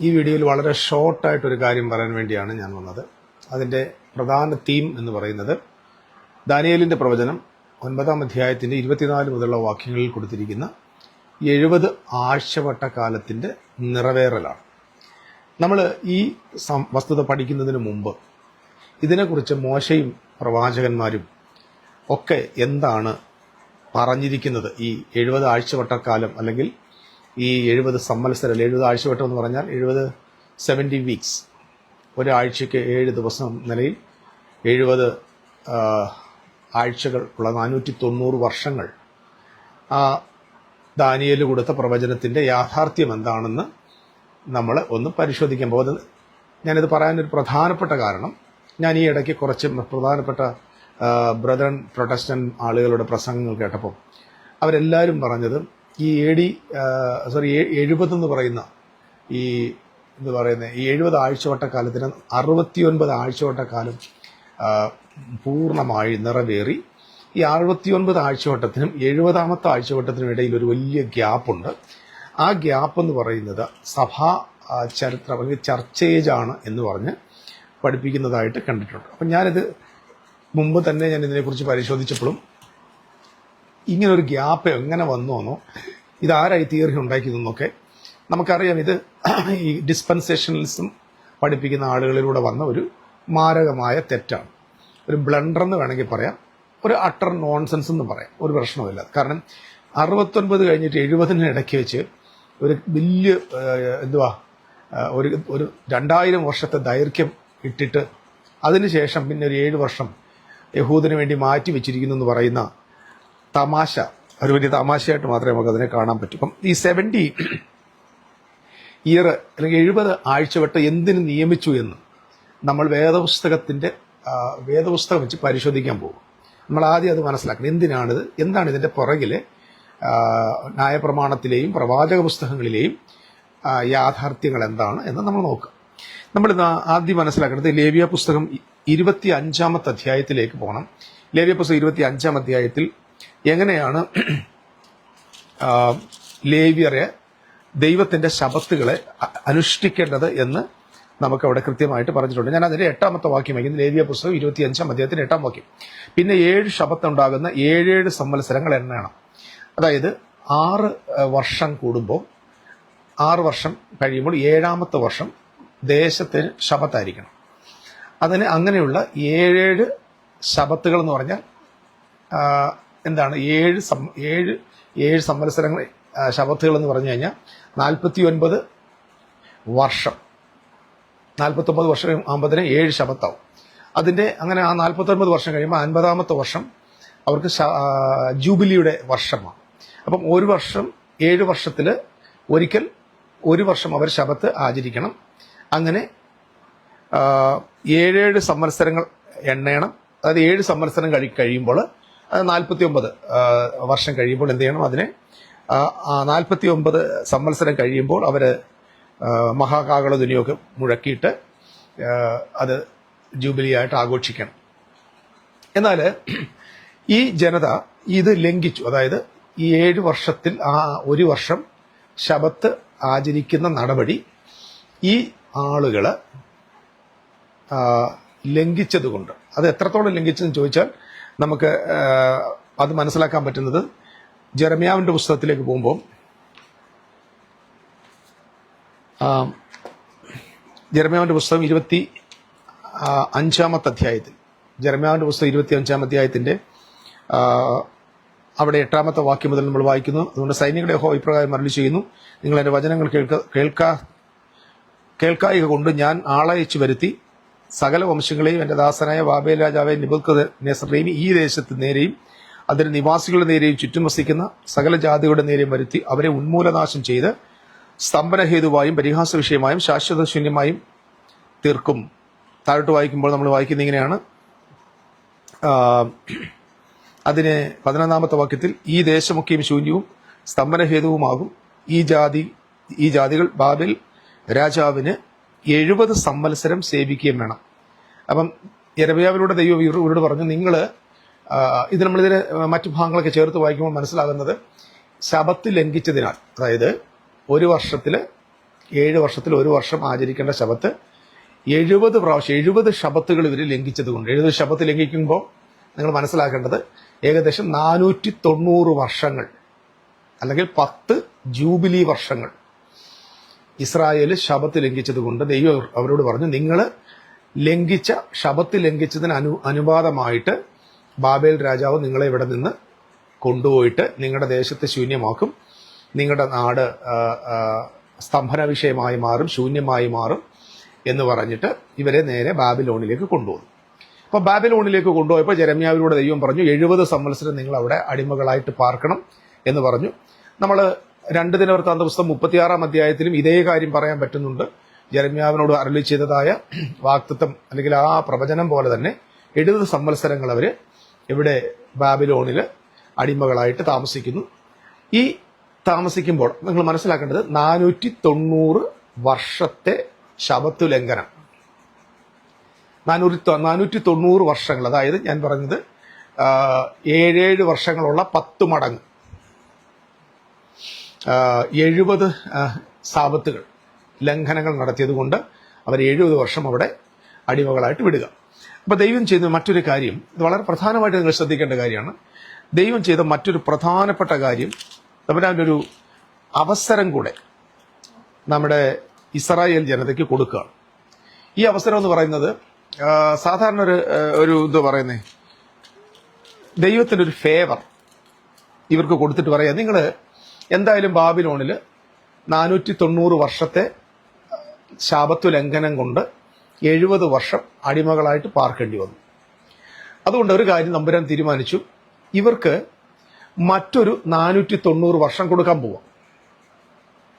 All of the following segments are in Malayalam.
ഈ വീഡിയോയിൽ വളരെ ഷോർട്ടായിട്ടൊരു കാര്യം പറയാൻ വേണ്ടിയാണ് ഞാൻ വന്നത് അതിന്റെ പ്രധാന തീം എന്ന് പറയുന്നത് ദാനിയലിന്റെ പ്രവചനം ഒൻപതാം അധ്യായത്തിന്റെ ഇരുപത്തിനാല് മുതലുള്ള വാക്യങ്ങളിൽ കൊടുത്തിരിക്കുന്ന എഴുപത് ആഴ്ചവട്ട കാലത്തിന്റെ നിറവേറലാണ്. നമ്മൾ ഈ വസ്തുത പഠിക്കുന്നതിന് മുമ്പ് ഇതിനെക്കുറിച്ച് മോശയും പ്രവാചകന്മാരും ഒക്കെ എന്താണ് പറഞ്ഞിരിക്കുന്നത്? ഈ എഴുപത് ആഴ്ചവട്ടക്കാലം അല്ലെങ്കിൽ ഈ എഴുപത് സമ്മത്സരം എഴുപത് ആഴ്ചവട്ടം എന്ന് പറഞ്ഞാൽ എഴുപത് സെവന്റി വീക്സ് ഒരാഴ്ചയ്ക്ക് ഏഴ് ദിവസം നിലയിൽ എഴുപത് ആഴ്ചകൾ ഉള്ള നാനൂറ്റി തൊണ്ണൂറ് വർഷങ്ങൾ. ആ ദാനിയൽ കൊടുത്ത പ്രവചനത്തിന്റെ യാഥാർത്ഥ്യം എന്താണെന്ന് നമ്മൾ ഒന്ന് പരിശോധിക്കാൻ പോകുന്നത് ഞാനിത് പറയാനൊരു പ്രധാനപ്പെട്ട കാരണം. ഞാൻ ഈ ഇടയ്ക്ക് കുറച്ച് പ്രധാനപ്പെട്ട ബ്രദറൻ പ്രൊട്ടസ്റ്റൻ ആളുകളുടെ പ്രസംഗങ്ങൾ കേട്ടപ്പോൾ അവരെല്ലാവരും പറഞ്ഞത് ഈ എ ഡി സോറി എഴുപത് എന്ന് പറയുന്ന ഈ എന്ന് പറയുന്ന ഈ എഴുപത് ആഴ്ചവട്ടക്കാലത്തിന് അറുപത്തിയൊൻപത് ആഴ്ചവട്ടക്കാലം കാലം പൂർണമായി നിറവേറി. ഈ അറുപത്തിയൊൻപത് ആഴ്ചവട്ടത്തിനും എഴുപതാമത്തെ ആഴ്ചവട്ടത്തിനും ഇടയിൽ ഒരു വലിയ ഗ്യാപ്പുണ്ട്. ആ ഗ്യാപ്പ് എന്ന് പറയുന്നത് സഭാ ചരിത്രം അല്ലെങ്കിൽ ചർച്ചേജാണ് എന്ന് പറഞ്ഞ് പഠിപ്പിക്കുന്നതായിട്ട് കണ്ടിട്ടുണ്ട്. അപ്പം ഞാനിത് മുമ്പ് തന്നെ ഞാൻ ഇതിനെക്കുറിച്ച് പരിശോധിച്ചപ്പോഴും ഇങ്ങനൊരു ഗ്യാപ്പ് എങ്ങനെ വന്നുവെന്നോ ഇതാരായി തിയറി ഉണ്ടാക്കിയതെന്നൊക്കെ നമുക്കറിയാം. ഇത് ഈ ഡിസ്പെൻസേഷനലിസം പഠിപ്പിക്കുന്ന ആളുകളിലൂടെ വന്ന ഒരു മാരകമായ തെറ്റാണ്. ഒരു ബ്ലണ്ടർ എന്ന് വേണമെങ്കിൽ പറയാം. ഒരു അട്ടർ നോൺസെൻസ് എന്ന് പറയാം. ഒരു പ്രശ്നമില്ല കാരണം അറുപത്തൊൻപത് കഴിഞ്ഞിട്ട് എഴുപതിന് ഇടയ്ക്ക് വെച്ച് ഒരു വലിയ എന്തുവാ ഒരു ഒരു രണ്ടായിരം വർഷത്തെ ദൈർഘ്യം ഇട്ടിട്ട് അതിനുശേഷം പിന്നെ ഒരു ഏഴ് വർഷം യഹൂദിന് വേണ്ടി മാറ്റി വെച്ചിരിക്കുന്നു എന്ന് പറയുന്ന തമാശ ഒരു വലിയ തമാശയായിട്ട് മാത്രമേ നമുക്ക് അതിനെ കാണാൻ പറ്റൂ. അപ്പം ഈ സെവന്റി ഇയർ അല്ലെങ്കിൽ എഴുപത് ആഴ്ചവട്ടം എന്തിനു നിയമിച്ചു എന്ന് നമ്മൾ വേദപുസ്തകത്തിന്റെ വേദപുസ്തകം വെച്ച് പരിശോധിക്കാൻ പോകും. നമ്മൾ ആദ്യം അത് മനസ്സിലാക്കണം. എന്തിനാണിത്? എന്താണ് ഇതിന്റെ പുറകിൽ ന്യായപ്രമാണത്തിലെയും പ്രവാചക പുസ്തകങ്ങളിലെയും യാഥാർത്ഥ്യങ്ങൾ എന്താണ് എന്ന് നമ്മൾ നോക്കുക നമ്മൾ ആദ്യം മനസ്സിലാക്കേണ്ടത് ലേവ്യ പുസ്തകം ഇരുപത്തി അഞ്ചാമത്തെ അധ്യായത്തിലേക്ക് പോകണം. ലേവ്യ പുസ്തകം ഇരുപത്തി അഞ്ചാം അധ്യായത്തിൽ എങ്ങനെയാണ് ലേവ്യറെ ദൈവത്തിന്റെ ശബത്തുകളെ അനുഷ്ഠിക്കേണ്ടത് എന്ന് നമുക്ക് അവിടെ കൃത്യമായിട്ട് പറഞ്ഞിട്ടുണ്ട്. ഞാൻ അതിന്റെ എട്ടാമത്തെ വാക്യം വയ്ക്കുന്നു. ലേവിയ പുസ്തകം ഇരുപത്തി അഞ്ചാം അധ്യായത്തിന്റെ എട്ടാം വാക്യം. പിന്നെ ഏഴ് ശബത്തുണ്ടാകുന്ന ഏഴേഴ് സംവത്സരങ്ങൾ എണ്ണണം അതായത് ആറ് വർഷം കൂടുമ്പോൾ ആറ് വർഷം കഴിയുമ്പോൾ ഏഴാമത്തെ വർഷം ദേശത്തിന് ശബത്തായിരിക്കണം അതിന് അങ്ങനെയുള്ള ഏഴേഴ് ശബത്തുകൾ എന്ന് പറഞ്ഞാൽ എന്താണ് ഏഴ് സം- ഏഴ് ഏഴ് സംവത്സരങ്ങൾ ശബത്തുകൾ എന്ന് പറഞ്ഞു കഴിഞ്ഞാൽ നാൽപ്പത്തി ഒൻപത് വർഷം. നാൽപ്പത്തൊമ്പത് വർഷം ആകുമ്പോഴത്തേന് ഏഴ് ശബത്താവും അതിന്റെ അങ്ങനെ ആ നാൽപ്പത്തൊൻപത് വർഷം കഴിയുമ്പോൾ അൻപതാമത്തെ വർഷം അവർക്ക് ജൂബിലിയുടെ വർഷമാണ്. അപ്പം ഒരു വർഷം ഏഴ് വർഷത്തിൽ ഒരിക്കൽ ഒരു വർഷം അവർ ശബത്ത് ആചരിക്കണം. അങ്ങനെ ഏഴേഴ് സംവത്സരങ്ങൾ എണ്ണയണം. അതായത് ഏഴ് സംവത്സരം കഴി കഴിയുമ്പോൾ നാൽപ്പത്തി ഒമ്പത് വർഷം കഴിയുമ്പോൾ എന്ത് ചെയ്യണം അതിനെ? നാൽപ്പത്തി ഒമ്പത് സംവത്സരം കഴിയുമ്പോൾ അവർ മഹാകാകള ധ്വനിയൊക്കെ മുഴക്കിയിട്ട് അത് ജൂബിലി ആയിട്ട് ആഘോഷിക്കണം. എന്നാൽ ഈ ജനത ഇത് ലംഘിച്ചു. അതായത് ഈ ഏഴ് വർഷത്തിൽ ആ ഒരു വർഷം ശബത്ത് ആചരിക്കുന്ന നടപടി ഈ ആളുകൾ ലംഘിച്ചതുകൊണ്ട്. അത് എത്രത്തോളം ലംഘിച്ചെന്ന് ചോദിച്ചാൽ നമുക്ക് അത് മനസ്സിലാക്കാൻ പറ്റുന്നത്. ജെറമ്യാവിന്റെ പുസ്തകത്തിലേക്ക് പോകുമ്പോൾ ആ, ജെറമ്യാവിന്റെ പുസ്തകം ഇരുപത്തി അഞ്ചാമത്തെ അധ്യായത്തിൽ ജെറമ്യാവിന്റെ പുസ്തകം ഇരുപത്തി അഞ്ചാം അധ്യായത്തിന്റെ അവിടെ എട്ടാമത്തെ വാക്യം മുതൽ നമ്മൾ വായിക്കുന്നു. അതുകൊണ്ട് സൈനികരുടെ ഹോ ഇപ്രകാരം മരളി ചെയ്യുന്നു നിങ്ങൾ എന്റെ വചനങ്ങൾ കേൾക്ക കേൾക്കാ കേൾക്കായിക കൊണ്ട് ഞാൻ ആളയച്ചു വരുത്തി സകല വംശങ്ങളെയും എന്റെ ദാസനായ ബാബേൽ രാജാവെ നിബുക്കനെയും ഈ ദേശത്ത് നേരെയും അതിന്റെ നിവാസികളുടെ നേരെയും ചുറ്റും വസിക്കുന്ന സകല ജാതികളുടെ നേരെയും വരുത്തി അവരെ ഉന്മൂലനാശം ചെയ്ത് സ്തംഭനഹേതുവായും പരിഹാസ വിഷയമായും ശാശ്വത ശൂന്യമായും തീർക്കും. താഴോട്ട് വായിക്കുമ്പോൾ നമ്മൾ വായിക്കുന്ന ഇങ്ങനെയാണ്. അതിന് പതിനൊന്നാമത്തെ വാക്യത്തിൽ ഈ ദേശമൊക്കെയും ശൂന്യവും സ്തംഭനഹേതുവുമാകും. ഈ ജാതി ഈ ജാതികൾ ബാബിൽ രാജാവിന് എഴുപത് സംവത്സരം സേവിക്കുകയും വേണം. അപ്പം യരബയാവിലൂടെ ദൈവം ഇവരോട് പറഞ്ഞു നിങ്ങൾ ഇത് നമ്മളിതിന് മറ്റു ഭാഗങ്ങളൊക്കെ ചേർത്ത് വായിക്കുമ്പോൾ മനസ്സിലാകുന്നത് ശബത്ത് ലംഘിച്ചതിനാൽ. അതായത് ഒരു വർഷത്തിൽ ഏഴ് വർഷത്തിൽ ഒരു വർഷം ആചരിക്കേണ്ട ശബത്ത് എഴുപത് പ്രാവശ്യം എഴുപത് ശബത്തുകൾ ഇവർ ലംഘിച്ചത് കൊണ്ട് എഴുപത് ശബത്ത് ലംഘിക്കുമ്പോൾ നിങ്ങൾ മനസ്സിലാക്കേണ്ടത് ഏകദേശം നാനൂറ്റി തൊണ്ണൂറ് വർഷങ്ങൾ അല്ലെങ്കിൽ പത്ത് ജൂബിലി വർഷങ്ങൾ ഇസ്രായേൽ ശബത്ത് ലംഘിച്ചതുകൊണ്ട് ദൈവം അവരോട് പറഞ്ഞു നിങ്ങൾ ലംഘിച്ച ശബത്ത് ലംഘിച്ചതിന് അനു അനുപാതമായിട്ട് ബാബേൽ രാജാവ് നിങ്ങളെ ഇവിടെ നിന്ന് കൊണ്ടുപോയിട്ട് നിങ്ങളുടെ ദേശത്തെ ശൂന്യമാക്കും. നിങ്ങളുടെ നാട് സ്തംഭന വിഷയമായി മാറും ശൂന്യമായി മാറും എന്ന് പറഞ്ഞിട്ട് ഇവരെ നേരെ ബാബിലോണിലേക്ക് കൊണ്ടുപോകും അപ്പോൾ ബാബിലോണിലേക്ക് കൊണ്ടുപോയപ്പോൾ ജരമ്യാവിലൂടെ ദൈവം പറഞ്ഞു എഴുപത് സംവത്സരം നിങ്ങൾ അവിടെ അടിമകളായിട്ട് പാർക്കണം എന്ന് പറഞ്ഞു. നമ്മൾ രണ്ട് ദിനവൃത്താന്ത പുസ്തകം മുപ്പത്തിയാറാം അധ്യായത്തിലും ഇതേ കാര്യം പറയാൻ പറ്റുന്നുണ്ട്. ജരമ്യാവിനോട് അരളി ചെയ്തതായ വാക്തത്വം അല്ലെങ്കിൽ ആ പ്രവചനം പോലെ തന്നെ എഴുപത് സംവത്സരങ്ങൾ അവർ ഇവിടെ ബാബിലോണിൽ അടിമകളായിട്ട് താമസിക്കുന്നു. ഈ താമസിക്കുമ്പോൾ നിങ്ങൾ മനസ്സിലാക്കേണ്ടത് നാനൂറ്റി തൊണ്ണൂറ് വർഷത്തെ ശബത്തു ലംഘനം. നാനൂറ്റി നാനൂറ്റി തൊണ്ണൂറ് വർഷങ്ങൾ. അതായത് ഞാൻ പറഞ്ഞത് ഏഴേഴ് വർഷങ്ങളുള്ള പത്ത് മടങ്ങ്. എഴുപത് സാപത്തുകൾ ലംഘനങ്ങൾ നടത്തിയതുകൊണ്ട് അവർ എഴുപത് വർഷം അവിടെ അടിമകളായിട്ട് വിടുക. അപ്പോൾ ദൈവം ചെയ്ത മറ്റൊരു കാര്യം ഇത് വളരെ പ്രധാനമായിട്ട് നിങ്ങൾ ശ്രദ്ധിക്കേണ്ട കാര്യമാണ്. ദൈവം ചെയ്ത മറ്റൊരു പ്രധാനപ്പെട്ട കാര്യം തമ്പുരാന്റെ ഒരു അവസരം കൂടെ നമ്മുടെ ഇസ്രായേൽ ജനതയ്ക്ക് കൊടുക്കുകയാണ്. ഈ അവസരം എന്ന് പറയുന്നത് സാധാരണ ഒരു ഒരു ഇത് പറയുന്നേ ദൈവത്തിന്റെ ഒരു ഫേവർ ഇവർക്ക് കൊടുത്തിട്ട് പറയാം നിങ്ങൾ എന്തായാലും ബാബിലോണിൽ നാനൂറ്റി തൊണ്ണൂറ് വർഷത്തെ ശാപത്വ ലംഘനം കൊണ്ട് എഴുപത് വർഷം അടിമകളായിട്ട് പാർക്കേണ്ടി വന്നു. അതുകൊണ്ട് ഒരു കാര്യം നമ്പുരാൻ തീരുമാനിച്ചു. ഇവർക്ക് മറ്റൊരു നാനൂറ്റി തൊണ്ണൂറ് വർഷം കൊടുക്കാൻ പോവാം.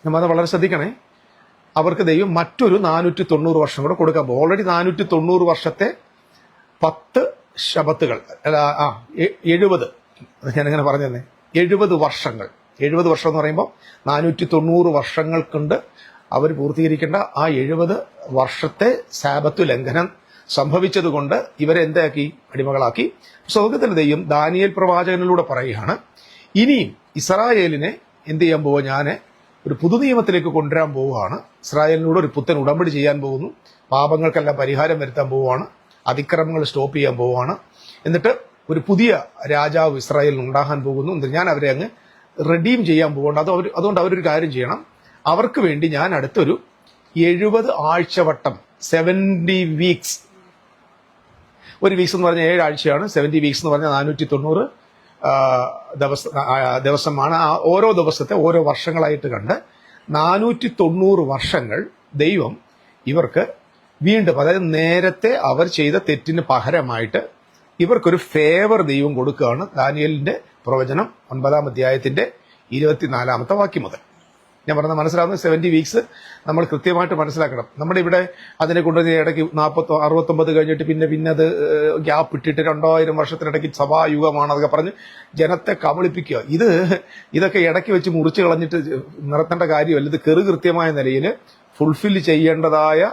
നമ്മൾ അത് വളരെ ശ്രദ്ധിക്കണേ. അവർക്ക് ദൈവം മറ്റൊരു നാനൂറ്റി തൊണ്ണൂറ് വർഷം കൂടെ കൊടുക്കാൻ പോകും ഓൾറെഡി നാനൂറ്റി തൊണ്ണൂറ് വർഷത്തെ പത്ത് ശബത്തുകൾ അല്ല ആ എഴുപത്. ഞാനിങ്ങനെ പറഞ്ഞു തന്നെ എഴുപത് വർഷങ്ങൾ. എഴുപത് വർഷം എന്ന് പറയുമ്പോൾ നാനൂറ്റി തൊണ്ണൂറ് വർഷങ്ങൾ കൊണ്ട് അവർ പൂർത്തീകരിക്കേണ്ട ആ എഴുപത് വർഷത്തെ സാപത്തു ലംഘനം സംഭവിച്ചതുകൊണ്ട് ഇവരെ എന്താക്കി? അടിമകളാക്കി. സ്വർഗത്തിൽ ദൈവം ദാനിയൽ പ്രവാചകനിലൂടെ പറയുകയാണ് ഇനിയും ഇസ്രായേലിനെ എന്ത് ചെയ്യാൻ പോവുക ഞാൻ ഒരു പുതു നിയമത്തിലേക്ക് കൊണ്ടുവരാൻ പോവുകയാണ്. ഇസ്രായേലിനോട് ഒരു പുത്തൻ ഉടമ്പടി ചെയ്യാൻ പോകുന്നു. പാപങ്ങൾക്കെല്ലാം പരിഹാരം വരുത്താൻ പോവുകയാണ്. അതിക്രമങ്ങൾ സ്റ്റോപ്പ് ചെയ്യാൻ പോവുകയാണ്. എന്നിട്ട് ഒരു പുതിയ രാജാവ് ഇസ്രായേലിന് ഉണ്ടാകാൻ പോകുന്നു. എന്നിട്ട് ഞാൻ അവരെ അങ്ങ് റെഡീം ചെയ്യാൻ പോകേണ്ട അത് അവർ അതുകൊണ്ട് അവരൊരു കാര്യം ചെയ്യണം. അവർക്ക് വേണ്ടി ഞാൻ അടുത്തൊരു എഴുപത് ആഴ്ചവട്ടം സെവന്റി വീക്സ് ഒരു വീക്സ് എന്ന് പറഞ്ഞാൽ ഏഴ് ആഴ്ചയാണ്. സെവന്റി വീക്സ് എന്ന് പറഞ്ഞാൽ നാനൂറ്റി തൊണ്ണൂറ് ദിവസം ദിവസമാണ്. ആ ഓരോ ദിവസത്തെ ഓരോ വർഷങ്ങളായിട്ട് കണ്ട് നാനൂറ്റി തൊണ്ണൂറ് വർഷങ്ങൾ ദൈവം ഇവർക്ക് വീണ്ടും അതായത് നേരത്തെ അവർ ചെയ്ത തെറ്റിന് പകരമായിട്ട് ഇവർക്കൊരു ഫേവർ ദൈവം കൊടുക്കുകയാണ്. ദാനിയലിന്റെ പ്രവചനം ഒൻപതാം അധ്യായത്തിന്റെ ഇരുപത്തിനാലാമത്തെ വാക്യം മുതൽ. ഞാൻ പറഞ്ഞ മനസ്സിലാവുന്ന സെവന്റി വീക്സ് നമ്മൾ കൃത്യമായിട്ട് മനസ്സിലാക്കണം. നമ്മുടെ ഇവിടെ അതിനെ കൊണ്ട് ഇടയ്ക്ക് നാൽപ്പത്തി അറുപത്തൊമ്പത് കഴിഞ്ഞിട്ട് പിന്നെ പിന്നെ അത് ഗ്യാപ്പ് ഇട്ടിട്ട് രണ്ടായിരം വർഷത്തിനിടയ്ക്ക് സഭായുഗമാണ് അതൊക്കെ പറഞ്ഞ് ജനത്തെ കബളിപ്പിക്കുക. ഇത് ഇതൊക്കെ ഇടയ്ക്ക് വെച്ച് മുറിച്ച് കളഞ്ഞിട്ട് നിർത്തേണ്ട കാര്യമല്ല. ഇത് കെറു കൃത്യമായ നിലയിൽ ഫുൾഫിൽ ചെയ്യേണ്ടതായ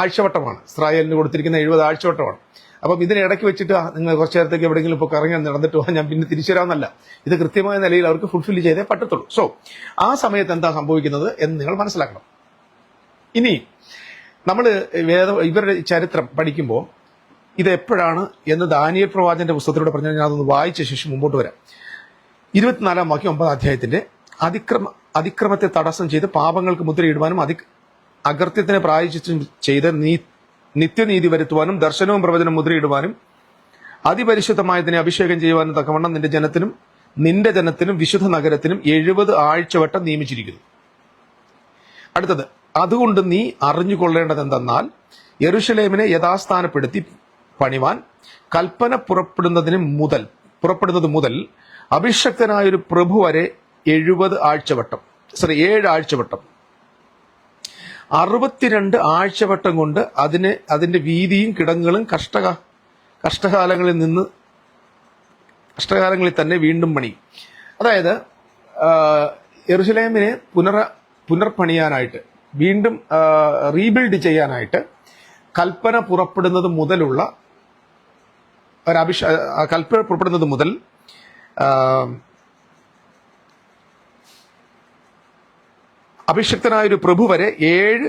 ആഴ്ചവട്ടമാണ്. ഇസ്രായേലിന് കൊടുത്തിരിക്കുന്ന എഴുപത് ആഴ്ചവട്ടമാണ്. അപ്പം ഇതിനെ ഇടയ്ക്ക് വെച്ചിട്ട് നിങ്ങൾ കുറച്ച് നേരത്തേക്ക് എവിടെയെങ്കിലും ഇപ്പോൾ നടന്നിട്ട് പോകാൻ ഞാൻ പിന്നെ തിരിച്ചു വരാമെന്നല്ല. ഇത് കൃത്യമായ നിലയിൽ അവർക്ക് ഫുൾഫിൽ ചെയ്തേ പറ്റത്തുള്ളൂ. സോ ആ സമയത്ത് എന്താ സംഭവിക്കുന്നത് എന്ന് നിങ്ങൾ മനസ്സിലാക്കണം. ഇനി നമ്മൾ വേദ ഇവരുടെ ചരിത്രം പഠിക്കുമ്പോൾ ഇത് എപ്പോഴാണ് എന്ന് ദാനിയൽ പ്രവാചന്റെ പുസ്തകത്തിലൂടെ പറഞ്ഞാൽ ഞാൻ അതൊന്ന് വായിച്ച ശേഷം മുമ്പോട്ട് വരാം. ഇരുപത്തിനാലാം വാക്യം ഒമ്പതാം അധ്യായത്തിന്റെ അതിക്രമ അതിക്രമത്തെ തടസ്സം ചെയ്ത് പാപങ്ങൾക്ക് മുദ്രയിടുവാനും അതി അകൃത്യത്തിന് പ്രായച്ചിത്തും ചെയ്ത് നീ നിത്യനീതി വരുത്തുവാനും ദർശനവും പ്രവചനം മുദ്രയിടുവാനും അതിപരിശുദ്ധമായതിനെ അഭിഷേകം ചെയ്യുവാനും തക്കവണ്ണം നിന്റെ ജനത്തിനും നിന്റെ ജനത്തിനും വിശുദ്ധ നഗരത്തിനും എഴുപത് ആഴ്ചവട്ടം നിയമിച്ചിരിക്കുന്നു. അടുത്തത് അതുകൊണ്ട് നീ അറിഞ്ഞുകൊള്ളേണ്ടത് എന്തെന്നാൽ യെറുഷലേമിനെ യഥാസ്ഥാനപ്പെടുത്തി പണിവാൻ കൽപ്പന പുറപ്പെടുന്നതിന് മുതൽ പുറപ്പെടുന്നത് മുതൽ അഭിഷക്തനായൊരു പ്രഭു വരെ എഴുപത് ആഴ്ചവട്ടം സോറി ഏഴ് ആഴ്ചവട്ടം അറുപത്തിരണ്ട് ആഴ്ചവട്ടം കൊണ്ട് അതിനെ അതിന്റെ വീതിയും കിടങ്ങളും കഷ്ടക കഷ്ടകാലങ്ങളിൽ നിന്ന് കഷ്ടകാലങ്ങളിൽ തന്നെ വീണ്ടും പണി. അതായത് എറുസലേമിനെ പുനർ പുനർപണിയാനായിട്ട് വീണ്ടും റീബിൽഡ് ചെയ്യാനായിട്ട് കൽപ്പന പുറപ്പെടുന്നത് മുതലുള്ള ഒരു കൽപ്പന പുറപ്പെടുന്നത് മുതൽ അഭിഷിക്തനായ ഒരു പ്രഭു വരെ ഏഴ്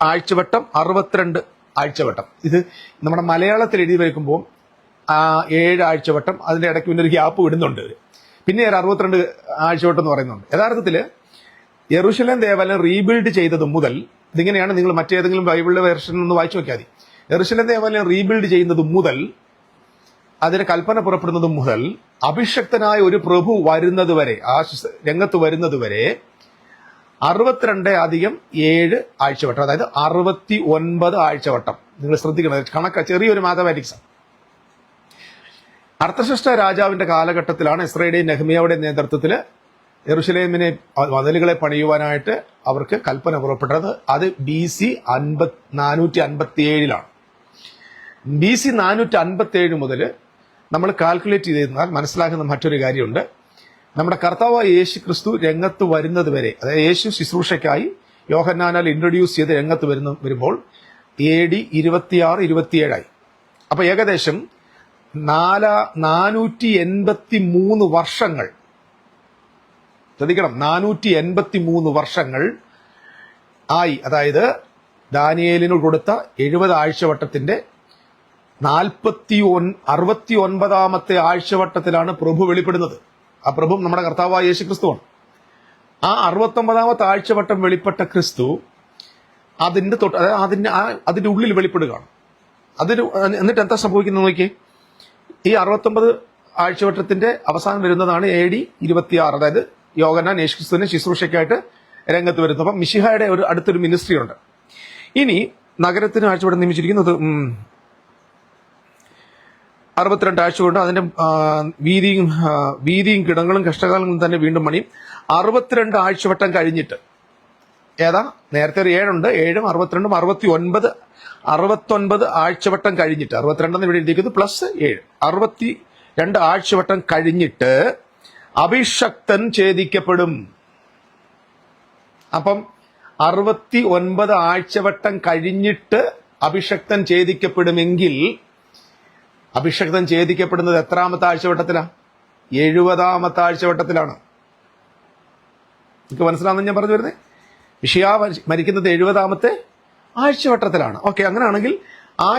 ആഴ്ചവട്ടം അറുപത്തിരണ്ട് ആഴ്ചവട്ടം. ഇത് നമ്മുടെ മലയാളത്തിൽ എഴുതി വയ്ക്കുമ്പോൾ ആ ഏഴ് ആഴ്ചവട്ടം അതിന്റെ ഇടയ്ക്ക് പിന്നെ ഒരു ഗ്യാപ്പ് വിടുന്നുണ്ട്. പിന്നെ ഒരു അറുപത്തിരണ്ട് ആഴ്ചവട്ടം എന്ന് പറയുന്നുണ്ട്. യഥാർത്ഥത്തിൽ യെറുഷലേം ദേവാലയം റീബിൽഡ് ചെയ്തത് മുതൽ ഇതിങ്ങനെയാണ് നിങ്ങൾ മറ്റേതെങ്കിലും ബൈബിളിലെ വേർഷൻ ഒന്ന് വായിച്ചു നോക്കിയാൽ മതി. യെറുഷലേം ദേവാലയം റീബിൽഡ് ചെയ്യുന്നത് മുതൽ അതിന് കൽപ്പന പുറപ്പെടുന്നത് മുതൽ അഭിഷക്തനായ ഒരു പ്രഭു വരുന്നത് വരെ ആ രംഗത്ത് വരുന്നത് വരെ അറുപത്തിരണ്ട് അധികം ഏഴ് ആഴ്ചവട്ടം. അതായത് അറുപത്തി ഒൻപത് ആഴ്ചവട്ടം. നിങ്ങൾ ശ്രദ്ധിക്കണം. കണക്ക. ചെറിയൊരു മാത്തമാറ്റിക്സ് അർത്ഥശ്രഷ്ട രാജാവിന്റെ കാലഘട്ടത്തിലാണ് ഇസ്രയേലിന്റെയും നെഹ്മിയയുടെ നേതൃത്വത്തിൽ എറുഷലേമിനെ മതിലുകളെ പണിയുവാനായിട്ട് അവർക്ക് കൽപ്പന പുറപ്പെട്ടത്. അത് ബി സി അൻപത് നാനൂറ്റി അൻപത്തി ഏഴിലാണ് ബി സി നാനൂറ്റി അൻപത്തി ഏഴ് മുതൽ നമ്മൾ കാൽക്കുലേറ്റ് ചെയ്തിരുന്നാൽ മനസ്സിലാക്കുന്ന മറ്റൊരു കാര്യമുണ്ട്. നമ്മുടെ കർത്താവ് യേശു ക്രിസ്തു രംഗത്ത് വരുന്നത് വരെ അതായത് യേശു ശുശ്രൂഷയ്ക്കായി യോഹന്നാനാൽ ഇൻട്രൊഡ്യൂസ് ചെയ്ത് രംഗത്ത് വരുന്ന വരുമ്പോൾ എ ഡി ഇരുപത്തിയാറ് ഇരുപത്തിയേഴായി. അപ്പൊ ഏകദേശം നാല നാനൂറ്റി എൺപത്തി മൂന്ന് വർഷങ്ങൾ ശ്രദ്ധിക്കണം നാനൂറ്റി എൺപത്തി മൂന്ന് വർഷങ്ങൾ ആയി. അതായത് ദാനിയേലിന് കൊടുത്ത എഴുപത് ആഴ്ചവട്ടത്തിന്റെ നാൽപ്പത്തി ഒൻ അറുപത്തി ഒൻപതാമത്തെ ആഴ്ചവട്ടത്തിലാണ് പ്രഭു വെളിപ്പെടുന്നത്. ആ പ്രഭു നമ്മുടെ കർത്താവായ യേശു ക്രിസ്തുവാണ് ആ അറുപത്തൊമ്പതാമത്തെ ആഴ്ചവട്ടം വെളിപ്പെട്ട ക്രിസ്തു അതിന്റെ തൊട്ട് അതായത് അതിന്റെ ആ അതിന്റെ ഉള്ളിൽ വെളിപ്പെടുകയാണ്. അതിന് എന്നിട്ട് എന്താ സംഭവിക്കുന്നത് നോക്കിയേ? ഈ അറുപത്തൊമ്പത് ആഴ്ചവട്ടത്തിന്റെ അവസാനം വരുന്നതാണ് എ ഡി ഇരുപത്തിയാറ്. അതായത് യോഗനാൻ യേശു ക്രിസ്തുവിനെ ശുശ്രൂഷയ്ക്കായിട്ട് രംഗത്ത് വരുന്നത് അപ്പം മിഷിഹായുടെ ഒരു അടുത്തൊരു മിനിസ്ട്രി ഉണ്ട് ഇനി നഗരത്തിന് ആഴ്ചവട്ടം നിയമിച്ചിരിക്കുന്നത് അറുപത്തിരണ്ട് ആഴ്ച കൊണ്ട് അതിന്റെ വീതിയും വീതിയും കിടങ്ങളും കഷ്ടകാലങ്ങളും തന്നെ വീണ്ടും പണിയും. അറുപത്തിരണ്ട് ആഴ്ചവട്ടം കഴിഞ്ഞിട്ട്. ഏതാ? നേരത്തെ ഒരു ഏഴുണ്ട്. ഏഴും അറുപത്തിരണ്ടും അറുപത്തി ഒൻപത് അറുപത്തൊൻപത് ആഴ്ചവട്ടം കഴിഞ്ഞിട്ട്. അറുപത്തിരണ്ടെന്ന് ഇവിടെ എഴുതിയിരിക്കുന്നത് പ്ലസ് ഏഴ്. അറുപത്തി രണ്ട് ആഴ്ചവട്ടം കഴിഞ്ഞിട്ട് അഭിഷക്തൻ ഛേദിക്കപ്പെടും. അപ്പം അറുപത്തി ഒൻപത് ആഴ്ചവട്ടം കഴിഞ്ഞിട്ട് അഭിഷക്തൻ ഛേദിക്കപ്പെടുമെങ്കിൽ അഭിഷക്തൻ ഛേദിക്കപ്പെടുന്നത് എത്രാമത്തെ ആഴ്ചവട്ടത്തിലാ? എഴുപതാമത്തെ ആഴ്ചവട്ടത്തിലാണ്. നിങ്ങൾക്ക് മനസ്സിലാവുന്ന ഞാൻ പറഞ്ഞു വരുന്നത് വിഷയ മരിക്കുന്നത് എഴുപതാമത്തെ ആഴ്ചവട്ടത്തിലാണ്. ഓക്കെ അങ്ങനെയാണെങ്കിൽ ആ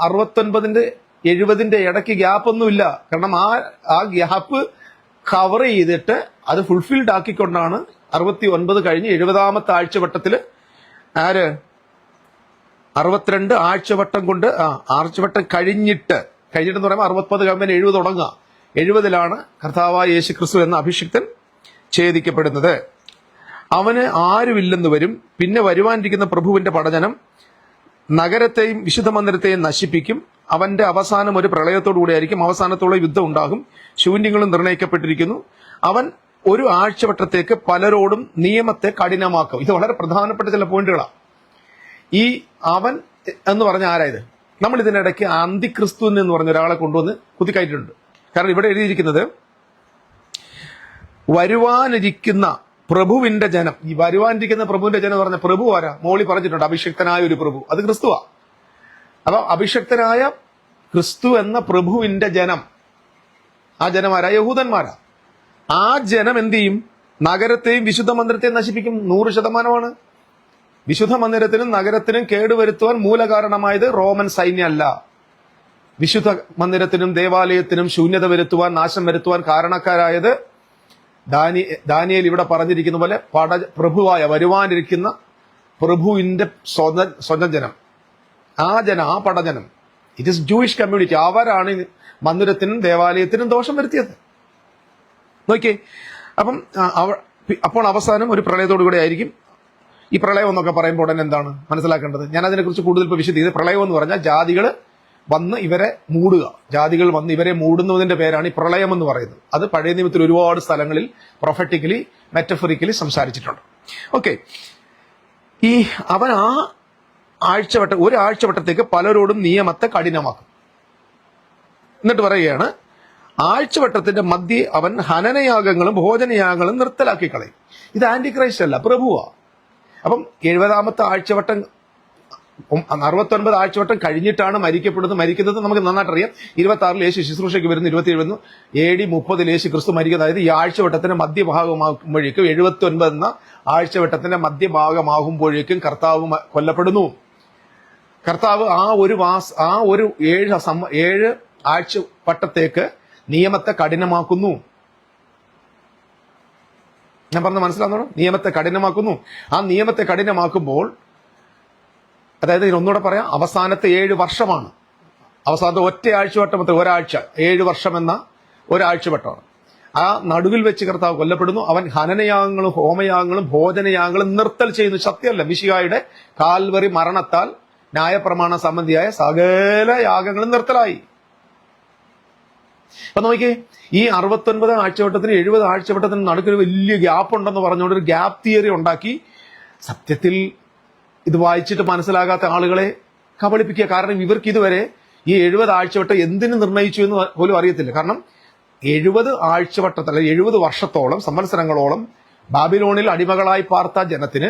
അറുപത്തൊൻപതിന്റെ എഴുപതിന്റെ ഇടയ്ക്ക് ഗ്യാപ്പ് ഒന്നുമില്ല കാരണം ആ ആ ഗ്യാപ്പ് കവർ ചെയ്തിട്ട് അത് ഫുൾഫിൽഡ് ആക്കിക്കൊണ്ടാണ് അറുപത്തി ഒൻപത് കഴിഞ്ഞ് എഴുപതാമത്തെ ആഴ്ചവട്ടത്തിൽ ആര്? അറുപത്തിരണ്ട് ആഴ്ചവട്ടം കൊണ്ട് ആ ആഴ്ചവട്ടം കഴിഞ്ഞിട്ട് കഴിഞ്ഞിട്ടെന്ന് പറയുമ്പോൾ അറുപത്പത് കമ്പനി എഴുപത് തുടങ്ങുക. എഴുപതിലാണ് കർത്താവായ യേശു ക്രിസ്തു എന്ന അഭിഷിക്തൻ ഛേദിക്കപ്പെടുന്നത്. അവന് ആരുമില്ലെന്ന് വരും. പിന്നെ വരുവാനിരിക്കുന്ന പ്രഭുവിന്റെ പടജനം നഗരത്തെയും വിശുദ്ധ മന്ദിരത്തെയും നശിപ്പിക്കും. അവന്റെ അവസാനം ഒരു പ്രളയത്തോടു കൂടിയായിരിക്കും അവസാനത്തോളം യുദ്ധം ഉണ്ടാകും. ശൂന്യങ്ങളും നിർണയിക്കപ്പെട്ടിരിക്കുന്നു. അവൻ ഒരു ആഴ്ചവട്ടത്തേക്ക് പലരോടും നിയമത്തെ കഠിനമാക്കും. ഇത് വളരെ പ്രധാനപ്പെട്ട ചില പോയിന്റുകളാണ് ഈ അവൻ എന്ന് പറഞ്ഞ ആരായത് നമ്മൾ ഇതിനിടയ്ക്ക് അന്തിക്രിസ്തു എന്ന് പറഞ്ഞ ഒരാളെ കൊണ്ടുവന്ന് കുത്തിക്കയറ്റിട്ടുണ്ട് കാരണം ഇവിടെ എഴുതിയിരിക്കുന്നത് വരുവാനിരിക്കുന്ന പ്രഭുവിന്റെ ജനം ഈ വരുവാനിരിക്കുന്ന പ്രഭുവിന്റെ ജനം എന്ന് പറഞ്ഞ പ്രഭു ആരാ? മോളി പറഞ്ഞിട്ടുണ്ട് അഭിഷക്തനായ ഒരു പ്രഭു. അത് ക്രിസ്തുവാ. അപ്പൊ അഭിഷക്തനായ ക്രിസ്തു എന്ന പ്രഭുവിന്റെ ജനം ആ ജനമാരാ യഹൂദന്മാരാ. ആ ജനം എന്ത് ചെയ്യും? നഗരത്തെയും വിശുദ്ധ മന്ദിരത്തെയും നശിപ്പിക്കും. നൂറ് ശതമാനമാണ്. വിശുദ്ധ മന്ദിരത്തിനും നഗരത്തിനും കേടുവരുത്തുവാൻ മൂലകാരണമായത് റോമൻ സൈന്യമല്ല. വിശുദ്ധ മന്ദിരത്തിനും ദേവാലയത്തിനും ശൂന്യത വരുത്തുവാൻ നാശം വരുത്തുവാൻ കാരണക്കാരായത് ദാനി ദാനിയൽ ഇവിടെ പറഞ്ഞിരിക്കുന്ന പോലെ പട പ്രഭുവായ വരുവാനിരിക്കുന്ന പ്രഭുവിന്റെ സ്വന്തം ജനം. ആ ജനം ആ പടജനം. ഇറ്റ് ഇസ് ജൂയിഷ് കമ്മ്യൂണിറ്റി അവരാണ് മന്ദിരത്തിനും ദേവാലയത്തിനും ദോഷം വരുത്തിയത്. നോക്കിയേ. അപ്പം അപ്പോൾ അവസാനം ഒരു പ്രളയത്തോടു കൂടെ ആയിരിക്കും. ഈ പ്രളയം എന്നൊക്കെ പറയുമ്പോൾ ഉടനെ എന്താണ് മനസ്സിലാക്കേണ്ടത്? ഞാൻ അതിനെക്കുറിച്ച് കൂടുതൽ ഇപ്പോൾ വിശദീകരിച്ചത് പ്രളയം എന്ന് പറഞ്ഞാൽ ജാതികൾ വന്ന് ഇവരെ മൂടുക. ജാതികൾ വന്ന് ഇവരെ മൂടുന്നതിന്റെ പേരാണ് ഈ പ്രളയം എന്ന് പറയുന്നത്. അത് പഴയ നിയമത്തിൽ ഒരുപാട് സ്ഥലങ്ങളിൽ പ്രൊഫറ്റിക്കലി മെറ്റഫറിക്കലി സംസാരിച്ചിട്ടുണ്ട്. ഓക്കെ ഈ അവൻ ആ ആഴ്ചവട്ട ഒരു ആഴ്ചവട്ടത്തേക്ക് പലരോടും നിയമത്തെ കഠിനമാക്കും. എന്നിട്ട് പറയുകയാണ് ആഴ്ചവട്ടത്തിന്റെ മധ്യ അവൻ ഹനനയാഗങ്ങളും ഭോജനയാഗങ്ങളും നിർത്തലാക്കി കളയും. ഇത് ആന്റി ക്രൈസ്റ്റ് അല്ല പ്രഭുവാ. അപ്പം എഴുപതാമത്തെ ആഴ്ചവട്ടം അറുപത്തൊൻപത് ആഴ്ചവട്ടം കഴിഞ്ഞിട്ടാണ് മരിക്കപ്പെടുന്നത്. മരിക്കുന്നത് നമുക്ക് നന്നായിട്ട് അറിയാം ഇരുപത്തി ആറിൽ യേശു ശുശ്രൂഷയ്ക്ക് വരുന്നു ഇരുപത്തി വരുന്നു എ ഡി മുപ്പതിൽ യേശു ക്രിസ്തു മരിക്കുന്നത് അതായത് ഈ ആഴ്ചവട്ടത്തിന്റെ മധ്യഭാഗമാകുമ്പോഴേക്കും എഴുപത്തി ഒൻപത് എന്ന ആഴ്ചവട്ടത്തിന്റെ മധ്യഭാഗമാകുമ്പോഴേക്കും കർത്താവ് കൊല്ലപ്പെടുന്നു. കർത്താവ് ആ ഒരു മാസ ആ ഒരു ഏഴ് ഏഴ് ആഴ്ചവട്ടത്തേക്ക് നിയമത്തെ കഠിനമാക്കുന്നു. ഞാൻ പറഞ്ഞ മനസ്സിലാകുന്നു നിയമത്തെ കഠിനമാക്കുന്നു. ആ നിയമത്തെ കഠിനമാക്കുമ്പോൾ അതായത് ഇതിനൊന്നുകൂടെ പറയാം അവസാനത്തെ ഏഴ് വർഷമാണ്. അവസാനത്തെ ഒറ്റ ആഴ്ചവട്ടം മാത്രം ഒരാഴ്ച ഏഴ് വർഷം എന്ന ഒരാഴ്ചവട്ടമാണ്. ആ നടുവിൽ വെച്ച് കർത്താവ് കൊല്ലപ്പെടുന്നു. അവൻ ഹനനയാഗങ്ങളും ഹോമയാഗങ്ങളും ഭോജനയാഗങ്ങളും നിർത്തൽ ചെയ്യുന്നു. സത്യമല്ല മിശിഹായുടെ കാൽവറി മരണത്താൽ ന്യായപ്രമാണ സംബന്ധിയായ സകല യാഗങ്ങളും നിർത്തലായി. അപ്പൊ നോക്കിയേ ഈ അറുപത്തൊൻപത് ആഴ്ചവട്ടത്തിന് എഴുപത് ആഴ്ചവട്ടത്തിന് നടുക്കൊരു വലിയ ഗ്യാപ്പ് ഉണ്ടെന്ന് പറഞ്ഞുകൊണ്ട് ഒരു ഗ്യാപ്പ് തിയറി ഉണ്ടാക്കി സത്യത്തിൽ ഇത് വായിച്ചിട്ട് മനസ്സിലാകാത്ത ആളുകളെ കബളിപ്പിക്കുക. കാരണം ഇവർക്ക് ഇതുവരെ ഈ എഴുപത് ആഴ്ചവട്ടം എന്തിനു നിർണയിച്ചു എന്ന് പോലും അറിയത്തില്ല. കാരണം എഴുപത് ആഴ്ചവട്ടത്തിൽ അല്ലെങ്കിൽ എഴുപത് വർഷത്തോളം സംവത്സരങ്ങളോളം ബാബിലോണിൽ അടിമകളായി പാർത്ത ജനത്തിന്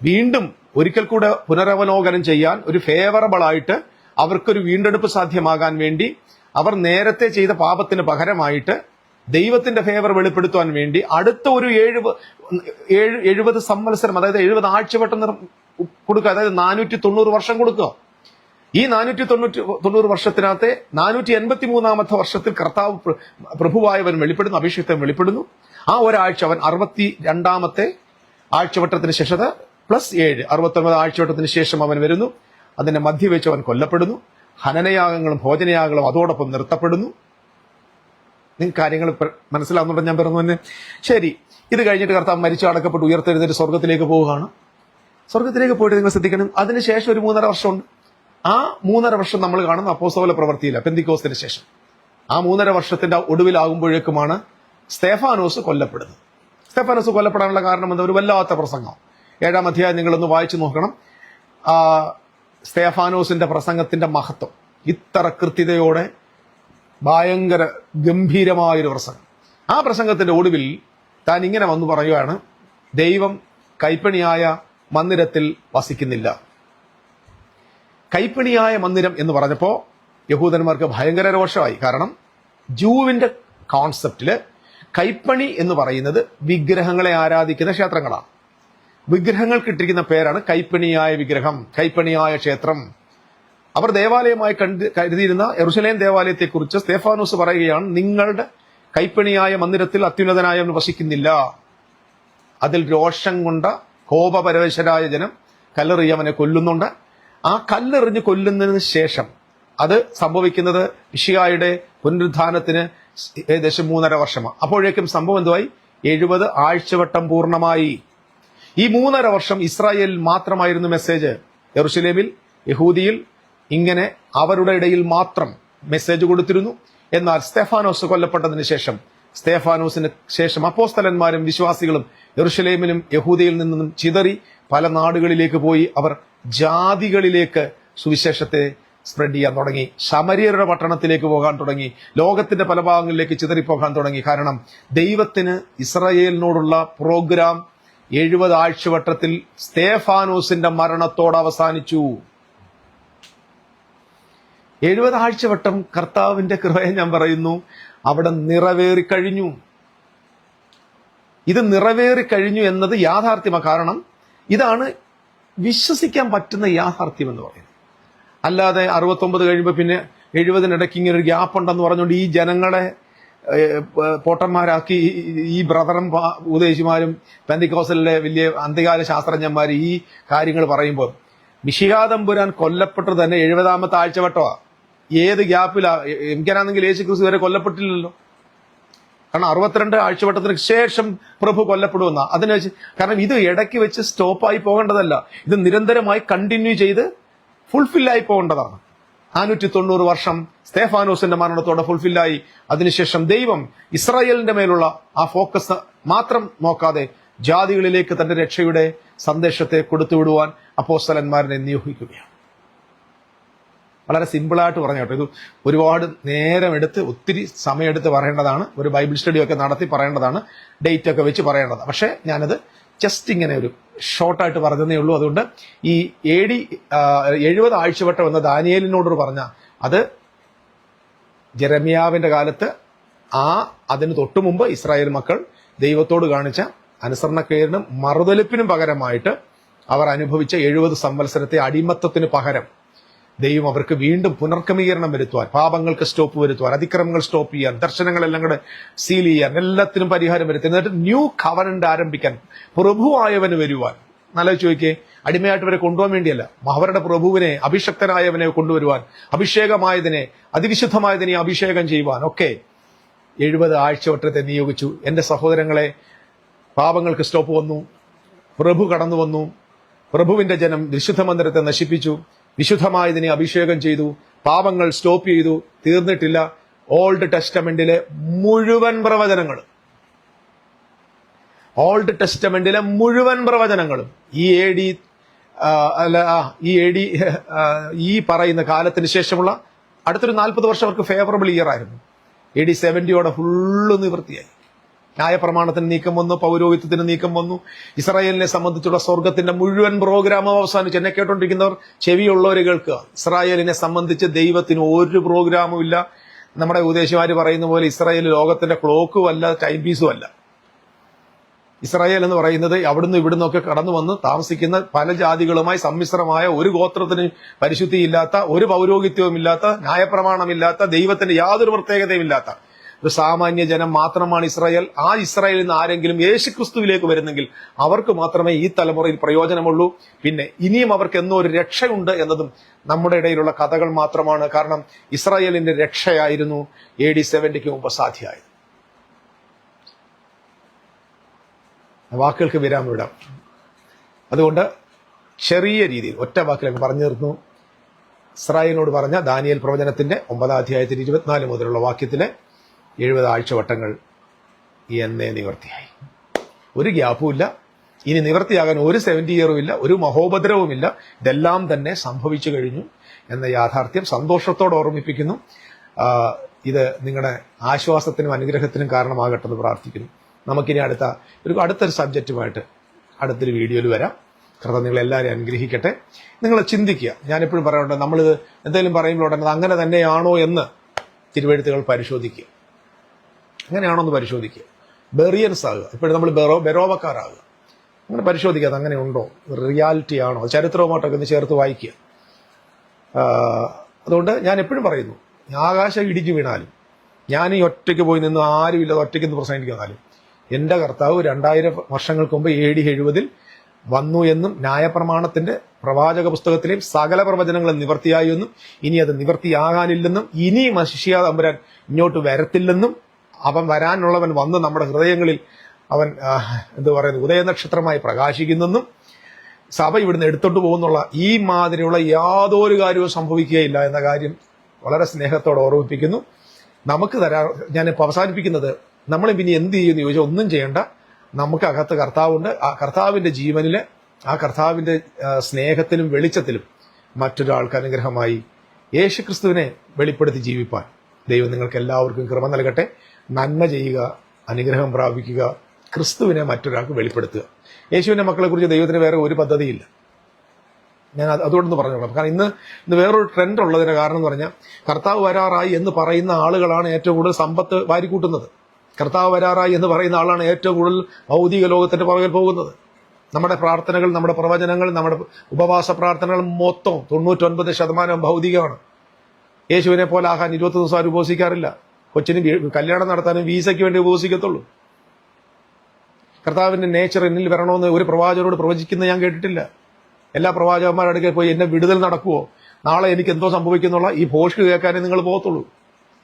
വീണ്ടും ഒരിക്കൽ കൂടെ പുനരവലോകനം ചെയ്യാൻ ഒരു ഫേവറബിൾ ആയിട്ട് അവർക്കൊരു വീണ്ടെടുപ്പ് സാധ്യമാകാൻ വേണ്ടി അവർ നേരത്തെ ചെയ്ത പാപത്തിന് പകരമായിട്ട് ദൈവത്തിന്റെ ഫേവർ വെളിപ്പെടുത്തുവാൻ വേണ്ടി അടുത്ത ഒരു ഏഴ് ഏഴ് എഴുപത് സംവത്സരം അതായത് എഴുപത് ആഴ്ചവട്ടം കൊടുക്കുക. അതായത് നാനൂറ്റി തൊണ്ണൂറ് വർഷം കൊടുക്കുക. ഈ നാനൂറ്റി തൊണ്ണൂറ്റി തൊണ്ണൂറ് വർഷത്തിനകത്തെ നാനൂറ്റി എൺപത്തി മൂന്നാമത്തെ വർഷത്തിൽ കർത്താവ് പ്രഭുവായവൻ വെളിപ്പെടുന്നു അഭിഷിക്തൻ വെളിപ്പെടുന്നു. ആ ഒരാഴ്ച അവൻ അറുപത്തി രണ്ടാമത്തെ ആഴ്ചവട്ടത്തിന് ശേഷത പ്ലസ് ഏഴ് അറുപത്തൊൻപത് ആഴ്ചവട്ടത്തിന് ശേഷം അവൻ വരുന്നു. അതിന്റെ മധ്യ വെച്ച് അവൻ കൊല്ലപ്പെടുന്നു. ഹനനയാഗങ്ങളും ഭോജനയാഗങ്ങളും അതോടൊപ്പം നിർത്തപ്പെടുന്നു. നിങ്ങൾക്ക് കാര്യങ്ങൾ മനസ്സിലാവുന്നുണ്ടോ ഞാൻ പറഞ്ഞു തന്നെ ശരി. ഇത് കഴിഞ്ഞിട്ട് കർത്താവ് മരിച്ചു അടക്കപ്പെട്ട് ഉയർത്തെഴുന്നേറ്റ് സ്വർഗത്തിലേക്ക് പോവുകയാണ്. സ്വർഗത്തിലേക്ക് പോയിട്ട് നിങ്ങൾ ശ്രദ്ധിക്കണം. അതിനുശേഷം ഒരു മൂന്നര വർഷമുണ്ട്. ആ മൂന്നര വർഷം നമ്മൾ കാണുന്ന അപ്പോസ്തോല പ്രവർത്തിയില്ല പെന്തിക്കോസിന് ശേഷം. ആ മൂന്നര വർഷത്തിന്റെ ഒടുവിലാകുമ്പോഴേക്കുമാണ് സ്തേഫാനോസ് കൊല്ലപ്പെടുന്നത്. സ്തേഫാനോസ് കൊല്ലപ്പെടാനുള്ള കാരണം എന്താ? ഒരു വല്ലാത്ത പ്രസംഗം. ഏഴാം അധ്യായം നിങ്ങളൊന്ന് വായിച്ചു നോക്കണം. സ്തേഫാനോസിന്റെ പ്രസംഗത്തിന്റെ മഹത്വം. ഇത്ര കൃത്യതയോടെ ഭയങ്കര ഗംഭീരമായൊരു പ്രസംഗം. ആ പ്രസംഗത്തിന്റെ ഒടുവിൽ താൻ ഇങ്ങനെ വന്നു പറയുകയാണ് ദൈവം കൈപ്പണിയായ മന്ദിരത്തിൽ വസിക്കുന്നില്ല. കൈപ്പണിയായ മന്ദിരം എന്ന് പറഞ്ഞപ്പോ യഹൂദന്മാർക്ക് ഭയങ്കര രോഷമായി. കാരണം ജൂവിന്റെ കോൺസെപ്റ്റിൽ കൈപ്പണി എന്ന് പറയുന്നത് വിഗ്രഹങ്ങളെ ആരാധിക്കുന്ന ക്ഷേത്രങ്ങളാണ്. വിഗ്രഹങ്ങൾക്ക് ഇട്ടിരിക്കുന്ന പേരാണ് കൈപ്പണിയായ വിഗ്രഹം കൈപ്പണിയായ ക്ഷേത്രം. അവർ ദേവാലയമായി കണ്ട് കരുതിയിരുന്ന എറുസലേം ദേവാലയത്തെക്കുറിച്ച് സ്തേഫാനോസ് പറയുകയാണ് നിങ്ങളുടെ കൈപ്പണിയായ മന്ദിരത്തിൽ അത്യുന്നതനായവൻ വസിക്കുന്നില്ല. അതിൽ രോഷം കൊണ്ട കോപപരവശരായ ജനം കല്ലെറിയവനെ കൊല്ലുന്നുണ്ട്. ആ കല്ലെറിഞ്ഞ് കൊല്ലുന്നതിന് ശേഷം അത് സംഭവിക്കുന്നത് വിഷിയായുടെ പുനരുദ്ധാനത്തിന് ഏകദേശം മൂന്നര വർഷമാണ് അപ്പോഴേക്കും സംഭവം എന്തുവായി? എഴുപത് ആഴ്ചവട്ടം പൂർണമായി. ഈ മൂന്നര വർഷം ഇസ്രായേലിൽ മാത്രമായിരുന്നു മെസ്സേജ് എറുസലേമിൽ യഹൂദിയിൽ ഇങ്ങനെ അവരുടെ ഇടയിൽ മാത്രം മെസ്സേജ് കൊടുത്തിരുന്നു. എന്നാൽ സ്തേഫാനോസ് കൊല്ലപ്പെട്ടതിന് ശേഷം സ്തേഫാനോസിന് ശേഷം അപ്പോസ്തലന്മാരും വിശ്വാസികളും എറുഷലേമിലും യഹൂദിയിൽ നിന്നും ചിതറി പല നാടുകളിലേക്ക് പോയി അവർ ജാതികളിലേക്ക് സുവിശേഷത്തെ സ്പ്രെഡ് ചെയ്യാൻ തുടങ്ങി. ശമരിയരുടെ പട്ടണത്തിലേക്ക് പോകാൻ തുടങ്ങി. ലോകത്തിന്റെ പല ഭാഗങ്ങളിലേക്ക് ചിതറിപ്പോകാൻ തുടങ്ങി. കാരണം ദൈവത്തിന് ഇസ്രായേലിനോടുള്ള പ്രോഗ്രാം എഴുപത് ആഴ്ചവട്ടത്തിൽ സ്തേഫാനോസിന്റെ മരണത്തോട് അവസാനിച്ചു. എഴുപത് ആഴ്ചവട്ടം കർത്താവിന്റെ കൃപയെ ഞാൻ പറയുന്നു അവിടെ നിറവേറിക്കഴിഞ്ഞു ഇത് നിറവേറിക്കഴിഞ്ഞു എന്നത് യാഥാർത്ഥ്യമാണ് കാരണം ഇതാണ് വിശ്വസിക്കാൻ പറ്റുന്ന യാഥാർത്ഥ്യം എന്ന് പറയുന്നത്. അല്ലാതെ അറുപത്തൊമ്പത് കഴിയുമ്പോൾ പിന്നെ എഴുപതിനിടയ്ക്ക് ഇങ്ങനെ ഒരു ഗ്യാപ്പ് ഉണ്ടെന്ന് പറഞ്ഞുകൊണ്ട് ഈ ജനങ്ങളെ പോട്ടന്മാരാക്കി ഈ- ബ്രദറും ഉദ്ദേശിമാരും പെന്തിക്കോസലിലെ വലിയ അന്ത്യകാല ശാസ്ത്രജ്ഞന്മാർ ഈ കാര്യങ്ങൾ പറയുമ്പോൾ മിഷികാതമ്പുരാൻ കൊല്ലപ്പെട്ടത് തന്നെ എഴുപതാമത്തെ ആഴ്ചവട്ടമാ ഏത് ഗ്യാപ്പിലാ? എനിക്കാണെങ്കിൽ യേശു ക്രിസ്തു വരെ കൊല്ലപ്പെട്ടില്ലല്ലോ. കാരണം അറുപത്തിരണ്ട് ആഴ്ചവട്ടത്തിന് ശേഷം പ്രഭു കൊല്ലപ്പെടുമെന്ന. അതിന് വെച്ച് കാരണം ഇത് ഇടയ്ക്ക് വെച്ച് സ്റ്റോപ്പായി പോകേണ്ടതല്ല. ഇത് നിരന്തരമായി കണ്ടിന്യൂ ചെയ്ത് ഫുൾഫില്ലായി പോകേണ്ടതാണ്. നാനൂറ്റി തൊണ്ണൂറ് വർഷം സ്തേഫാനോസിന്റെ മരണത്തോടെ ഫുൾഫില്ലായി അതിനുശേഷം ദൈവം ഇസ്രായേലിന്റെ മേലുള്ള ആ ഫോക്കസ് മാത്രം നോക്കാതെ ജാതികളിലേക്ക് തന്റെ രക്ഷയുടെ സന്ദേശത്തെ കൊടുത്തുവിടുവാൻ അപ്പോസ്തലന്മാരെ നിയോഗിക്കുകയാണ്. വളരെ സിമ്പിളായിട്ട് പറഞ്ഞു കേട്ടോ. ഇത് ഒരുപാട് നേരം എടുത്ത് ഒത്തിരി സമയമെടുത്ത് പറയേണ്ടതാണ്. ഒരു ബൈബിൾ സ്റ്റഡിയൊക്കെ നടത്തി പറയേണ്ടതാണ്. ഡേറ്റ് ഒക്കെ വെച്ച് പറയേണ്ടതാണ്. പക്ഷേ ഞാനത് ജസ്റ്റ് ഇങ്ങനെ ഒരു ഷോർട്ടായിട്ട് പറഞ്ഞതേ ഉള്ളൂ. അതുകൊണ്ട് ഈ എ ഡി എഴുപത് ആഴ്ചവട്ടം എന്ന ദാനിയേലിനോട് പറഞ്ഞ അത് ജെറമിയാവിന്റെ കാലത്ത് ആ അതിന് തൊട്ടു മുമ്പ് ഇസ്രായേൽ മക്കൾ ദൈവത്തോട് കാണിച്ച അനുസരണക്കേടിനും മറുതലിപ്പിനും പകരമായിട്ട് അവർ അനുഭവിച്ച എഴുപത് സംവത്സരത്തെ അടിമത്തത്തിന് പകരം ദൈവം അവർക്ക് വീണ്ടും പുനർക്രമീകരണം വരുത്തുവാൻ പാപങ്ങൾക്ക് സ്റ്റോപ്പ് വരുത്തുവാൻ അതിക്രമങ്ങൾ സ്റ്റോപ്പ് ചെയ്യാൻ ദർശനങ്ങളെല്ലാം കൂടെ സീൽ ചെയ്യാൻ എല്ലാത്തിനും പരിഹാരം വരുത്തി. എന്നിട്ട് ന്യൂ കവനന്റ് ആരംഭിക്കാൻ പ്രഭുവായവന് വരുവാൻ. നല്ല ചോദിക്കേ അടിമയായിട്ട് വരെ കൊണ്ടുപോകാൻ വേണ്ടിയല്ല. അവരുടെ പ്രഭുവിനെ അഭിഷക്തനായവനെ കൊണ്ടുവരുവാൻ അഭിഷേകമായതിനെ അതിവിശുദ്ധമായതിനെ അഭിഷേകം ചെയ്യുവാൻ. ഒക്കെ എഴുപത് ആഴ്ച ഒറ്റത്തെ നിയോഗിച്ചു. എന്റെ സഹോദരങ്ങളെ പാപങ്ങൾക്ക് സ്റ്റോപ്പ് വന്നു പ്രഭു കടന്നു വന്നു പ്രഭുവിന്റെ ജനം വിശുദ്ധ മന്ദിരത്തെ നശിപ്പിച്ചു. വിശുദ്ധമായതിനെ അഭിഷേകം ചെയ്തു പാപങ്ങൾ സ്റ്റോപ്പ് ചെയ്തു തീർന്നിട്ടില്ല. ഓൾഡ് ടെസ്റ്റമെന്റിലെ മുഴുവൻ പ്രവചനങ്ങൾ ഓൾഡ് ടെസ്റ്റമെന്റിലെ മുഴുവൻ പ്രവചനങ്ങളും. ഈ എ ഡി അല്ല ഈ എ ഡി ഈ പറയുന്ന കാലത്തിന് ശേഷമുള്ള അടുത്തൊരു നാൽപ്പത് വർഷം അവർക്ക് ഫേവറബിൾ ഇയർ ആയിരുന്നു. എ ഡി സെവന്റിയോടെ ഫുള്ള് നിവൃത്തിയായി. ന്യായപ്രമാണത്തിന് നീക്കം വന്നു പൗരോഹിത്യത്തിന് നീക്കം വന്നു. ഇസ്രായേലിനെ സംബന്ധിച്ചുള്ള സ്വർഗത്തിന്റെ മുഴുവൻ പ്രോഗ്രാമും അവസാനിച്ചു. എന്നെ കേട്ടോണ്ടിരിക്കുന്നവർ ചെവിയുള്ളവർ കേൾക്കുക ഇസ്രായേലിനെ സംബന്ധിച്ച് ദൈവത്തിന് ഒരു പ്രോഗ്രാമും ഇല്ല. നമ്മുടെ ഉപദേശിമാര് പറയുന്ന പോലെ ഇസ്രായേൽ ലോകത്തിന്റെ ക്ലോക്കും അല്ല ടൈം പീസും അല്ല. ഇസ്രായേൽ എന്ന് പറയുന്നത് അവിടുന്ന് ഇവിടുന്ന് ഒക്കെ കടന്നു വന്ന് താമസിക്കുന്ന പല ജാതികളുമായി സമ്മിശ്രമായ ഒരു ഗോത്രത്തിന് പരിശുദ്ധിയില്ലാത്ത ഒരു പൗരോഹിത്യവും ഇല്ലാത്ത ന്യായപ്രമാണമില്ലാത്ത ദൈവത്തിന്റെ യാതൊരു പ്രത്യേകതയും ഇല്ലാത്ത ഒരു സാമാന്യ ജനം മാത്രമാണ് ഇസ്രായേൽ. ആ ഇസ്രായേലിൽ നിന്ന് ആരെങ്കിലും യേശുക്രിസ്തുവിലേക്ക് വരുന്നെങ്കിൽ അവർക്ക് മാത്രമേ ഈ തലമുറയിൽ പ്രയോജനമുള്ളൂ. പിന്നെ ഇനിയും അവർക്ക് എന്നോ ഒരു രക്ഷയുണ്ട് എന്നതും നമ്മുടെ ഇടയിലുള്ള കഥകൾ മാത്രമാണ്. കാരണം ഇസ്രായേലിന്റെ രക്ഷയായിരുന്നു എ ഡി സെവന്റിക്ക് മുമ്പ് സാധ്യമായത്. വാക്കുകൾക്ക് വിരാമം വിടാം അതുകൊണ്ട് ചെറിയ രീതിയിൽ ഒറ്റ വാക്കിലൊക്കെ പറഞ്ഞു തീർന്നു. ഇസ്രായേലിനോട് പറഞ്ഞ ദാനിയൽ പ്രവചനത്തിന്റെ ഒമ്പതാം അധ്യായത്തിൽ ഇരുപത്തിനാല് മുതലുള്ള വാക്യത്തിലെ എഴുപത് ആഴ്ചവട്ടങ്ങൾ എന്നേ നിവർത്തിയായി. ഒരു ഗ്യാപ്പും ഇല്ല ഇനി നിവർത്തിയാകാൻ ഒരു സെവന്റി ഇയറും ഇല്ല ഒരു മഹോപദ്രവുമില്ല. ഇതെല്ലാം തന്നെ സംഭവിച്ചു കഴിഞ്ഞു എന്ന യാഥാർത്ഥ്യം സന്തോഷത്തോടെ ഓർമ്മിപ്പിക്കുന്നു. ഇത് നിങ്ങളുടെ ആശ്വാസത്തിനും അനുഗ്രഹത്തിനും കാരണമാകട്ടെ എന്ന് പ്രാർത്ഥിക്കുന്നു. നമുക്കിനി അടുത്ത ഒരു അടുത്തൊരു സബ്ജക്റ്റുമായിട്ട് അടുത്തൊരു വീഡിയോയിൽ വരാം. കൃത നിങ്ങളെല്ലാവരും അനുഗ്രഹിക്കട്ടെ. നിങ്ങൾ ചിന്തിക്കുക. ഞാനെപ്പോഴും പറയാറുണ്ട് നമ്മളിത് എന്തെങ്കിലും പറയുമ്പോൾ ഉടനെ അങ്ങനെ തന്നെയാണോ എന്ന് തിരുവഴുത്തുകൾ പരിശോധിക്കുക. അങ്ങനെയാണോ എന്ന് പരിശോധിക്കുക ബെറിയൻസ് ആകുക. ഇപ്പോഴും നമ്മൾ ബെറോ ബെറോവക്കാരാകുക. അങ്ങനെ പരിശോധിക്കുക അത് അങ്ങനെ ഉണ്ടോ? റിയാലിറ്റി ആണോ? ചരിത്രവുമായിട്ടൊക്കെ ഒന്ന് ചേർത്ത് വായിക്കുക അതുകൊണ്ട് ഞാൻ എപ്പോഴും പറയുന്നു ആകാശം ഇടിഞ്ഞു വീണാലും ഞാൻ ഈ ഒറ്റയ്ക്ക് പോയി നിന്ന് ആരുമില്ലാതെ ഒറ്റയ്ക്ക് നിന്ന് പ്രസംഗിക്കുന്നാലും എന്റെ കർത്താവ് രണ്ടായിരം വർഷങ്ങൾക്ക് മുമ്പ് ഡി എഴുപതിൽ വന്നു എന്നും ന്യായപ്രമാണത്തിന്റെ പ്രവാചക പുസ്തകത്തിലെയും സകല പ്രവചനങ്ങളും നിവർത്തിയായി എന്നും ഇനി അത് നിവർത്തിയാകാനില്ലെന്നും ഇനി മനുഷ്യ തമ്പുരാൻ ഇങ്ങോട്ട് വരത്തില്ലെന്നും അവൻ വരാനുള്ളവൻ വന്ന് നമ്മുടെ ഹൃദയങ്ങളിൽ അവൻ എന്ത് പറയുന്നത് ഉദയനക്ഷത്രമായി പ്രകാശിക്കുന്നെന്നും സഭ ഇവിടുന്ന് എടുത്തോണ്ട് പോകുന്നുള്ള ഈ മാതിരിയുള്ള യാതൊരു കാര്യവും സംഭവിക്കുകയില്ല എന്ന കാര്യം വളരെ സ്നേഹത്തോടെ ഓർമ്മിപ്പിക്കുന്നു. നമുക്ക് തരാ ഞാനിപ്പോൾ അവസാനിപ്പിക്കുന്നത് നമ്മൾ പിന്നെ എന്ത് ചെയ്യുമെന്ന് ചോദിച്ചാൽ ഒന്നും ചെയ്യേണ്ട. നമുക്ക് അകത്ത് കർത്താവുണ്ട്. ആ കർത്താവിന്റെ ജീവനിൽ ആ കർത്താവിന്റെ സ്നേഹത്തിലും വെളിച്ചത്തിലും മറ്റൊരാൾക്ക് അനുഗ്രഹമായി യേശുക്രിസ്തുവിനെ വെളിപ്പെടുത്തി ജീവിപ്പാൻ ദൈവം നിങ്ങൾക്ക് എല്ലാവർക്കും കൃപ നൽകട്ടെ. നന്മ ചെയ്യുക അനുഗ്രഹം പ്രാപിക്കുക ക്രിസ്തുവിനെ മറ്റൊരാൾക്ക് വെളിപ്പെടുത്തുക. യേശുവിന്റെ മക്കളെക്കുറിച്ച് ദൈവത്തിന് വേറെ ഒരു പദ്ധതിയില്ല. ഞാൻ അത് അതുകൊണ്ടൊന്ന് പറഞ്ഞോളാം. കാരണം ഇന്ന് ഇന്ന് വേറൊരു ട്രെൻഡ് ഉള്ളതിന്റെ കാരണം എന്ന് പറഞ്ഞാൽ കർത്താവ് വരാറായി എന്ന് പറയുന്ന ആളുകളാണ് ഏറ്റവും കൂടുതൽ സമ്പത്ത് വാരിക്കൂട്ടുന്നത്. കർത്താവ് വരാറായി എന്ന് പറയുന്ന ആളാണ് ഏറ്റവും കൂടുതൽ ഭൗതിക ലോകത്തിന്റെ പുറകിൽ പോകുന്നത്. നമ്മുടെ പ്രാർത്ഥനകൾ നമ്മുടെ പ്രവചനങ്ങൾ നമ്മുടെ ഉപവാസ പ്രാർത്ഥനകൾ മൊത്തം തൊണ്ണൂറ്റൊൻപത് ശതമാനം ഭൗതികമാണ്. യേശുവിനെ പോലെ ആഹാൻ ഇരുപത്തി ദിവസം ആരും കൊച്ചിന് കല്യാണം നടത്താനും വീസയ്ക്ക് വേണ്ടി ഉപവസിക്കത്തുള്ളൂ. കർത്താവിന്റെ നേച്ചർ എന്നിൽ വരണമെന്ന് ഒരു പ്രവാചകരോട് പ്രവചിക്കുന്ന ഞാൻ കേട്ടിട്ടില്ല. എല്ലാ പ്രവാചകന്മാരുടെ അടുക്കൽ പോയി എന്നെ വിടുതൽ നടക്കുവോ? നാളെ എനിക്ക് എന്തോ സംഭവിക്കുന്നുള്ള ഈ ഭോഷ്ക്ക് കേൾക്കാനേ നിങ്ങൾ പോകത്തുള്ളൂ.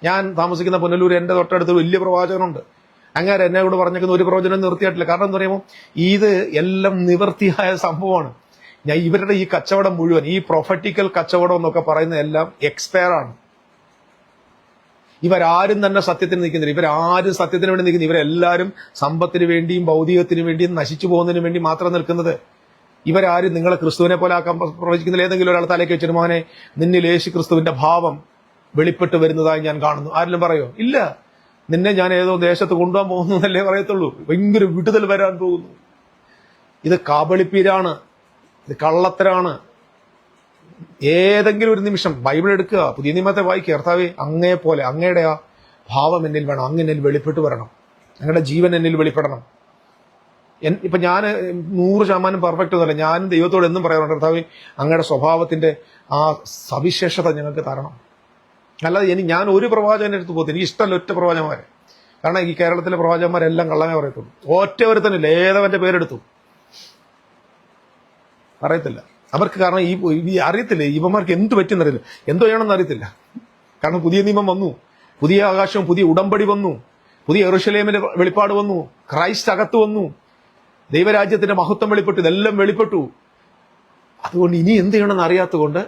ഞാൻ താമസിക്കുന്ന പുനലൂർ എന്റെ തൊട്ടടുത്ത് വലിയ പ്രവാചകനുണ്ട്. അങ്ങനെ എന്നെ കൂടെ പറഞ്ഞേക്കുന്ന ഒരു പ്രവചനം നിർത്തിയിട്ടില്ല. കാരണം എന്താ പറയുമ്പോൾ ഇത് എല്ലാം നിവൃത്തിയായ സംഭവമാണ്. ഞാൻ ഇവരുടെ ഈ കച്ചവടം മുഴുവൻ ഈ പ്രൊഫറ്റിക്കൽ കച്ചവടം എന്നൊക്കെ പറയുന്ന എല്ലാം എക്സ്പയർ ആണ്. ഇവരാരും തന്നെ സത്യത്തിന് നിൽക്കുന്നില്ല. ഇവരാരും സത്യത്തിന് വേണ്ടി നിൽക്കുന്നില്ല. ഇവരെല്ലാവരും സമ്പത്തിന് വേണ്ടിയും ഭൗതികത്തിന് വേണ്ടിയും നശിച്ചു പോകുന്നതിന് വേണ്ടി മാത്രം നിൽക്കുന്നത് ഇവരാരും നിങ്ങളെ ക്രിസ്തുവിനെ പോലെ ആക്കാൻ പ്ര- പ്രവചിക്കുന്നില്ല. ഏതെങ്കിലും ഒരാൾ തലയ്ക്ക് വെച്ചിട്ട് മോനെ നിന്നിൽ യേശു ക്രിസ്തുവിന്റെ ഭാവം വെളിപ്പെട്ട് വരുന്നതായി ഞാൻ കാണുന്നു. ആരെങ്കിലും പറയോ? ഇല്ല. നിന്നെ ഞാൻ ഏതോ ദേശത്ത് കൊണ്ടുപോകാൻ പോകുന്നു എന്നല്ലേ പറയത്തുള്ളൂ. ഭയങ്കര വിടുതൽ വരാൻ പോകുന്നു. ഇത് കാബളിപ്പീരാണ്. ഇത് കള്ളത്തരാണ്. ഏതെങ്കിലും ഒരു നിമിഷം ബൈബിൾ എടുക്കുക. പുതിയ നിയമത്തെ വായിക്കുക. കർത്താവെ അങ്ങയെ പോലെ അങ്ങയുടെ ആ ഭാവം എന്നിൽ വേണം. അങ്ങ് എന്നിൽ വെളിപ്പെട്ട് വരണം. അങ്ങയുടെ ജീവൻ എന്നിൽ വെളിപ്പെടണം. ഇപ്പൊ ഞാൻ നൂറ് ശതമാനം പെർഫെക്റ്റ് ഒന്നുമല്ല ഞാനും ദൈവത്തോട് എന്നും പറയാറുണ്ട് കർത്താവ് അങ്ങയുടെ സ്വഭാവത്തിന്റെ ആ സവിശേഷത ഞങ്ങൾക്ക് തരണം. അല്ലാതെ ഇനി ഞാൻ ഒരു പ്രവാചകന്റെ അടുത്ത് പോകത്തില്ല. എനിക്ക് ഇഷ്ടമല്ല ഒറ്റ പ്രവാചകന്മാരെ. കാരണം ഈ കേരളത്തിലെ പ്രവാചകന്മാരെല്ലാം കള്ളമേ പറയത്തുള്ളൂ. ഒറ്റ ഒരുത്തനില്ല. ഏതവന്റെ പേരെടുത്തു? അറിയത്തില്ല അവർക്ക് കാരണം ഈ അറിയത്തില്ല? ഇവന്മാർക്ക് എന്ത് പറ്റിയെന്നറിയില്ല എന്തോ ചെയ്യണമെന്ന് അറിയത്തില്ല. കാരണം പുതിയ നിയമം വന്നു. പുതിയ ആകാശം പുതിയ ഉടമ്പടി വന്നു. പുതിയ എറുഷലേമിന്റെ വെളിപ്പാട് വന്നു. ക്രൈസ്റ്റ് അകത്ത് വന്നു. ദൈവരാജ്യത്തിന്റെ മഹത്വം വെളിപ്പെട്ടു. ഇതെല്ലാം വെളിപ്പെട്ടു. അതുകൊണ്ട് ഇനി എന്ത് ചെയ്യണമെന്ന് അറിയാത്തതുകൊണ്ട്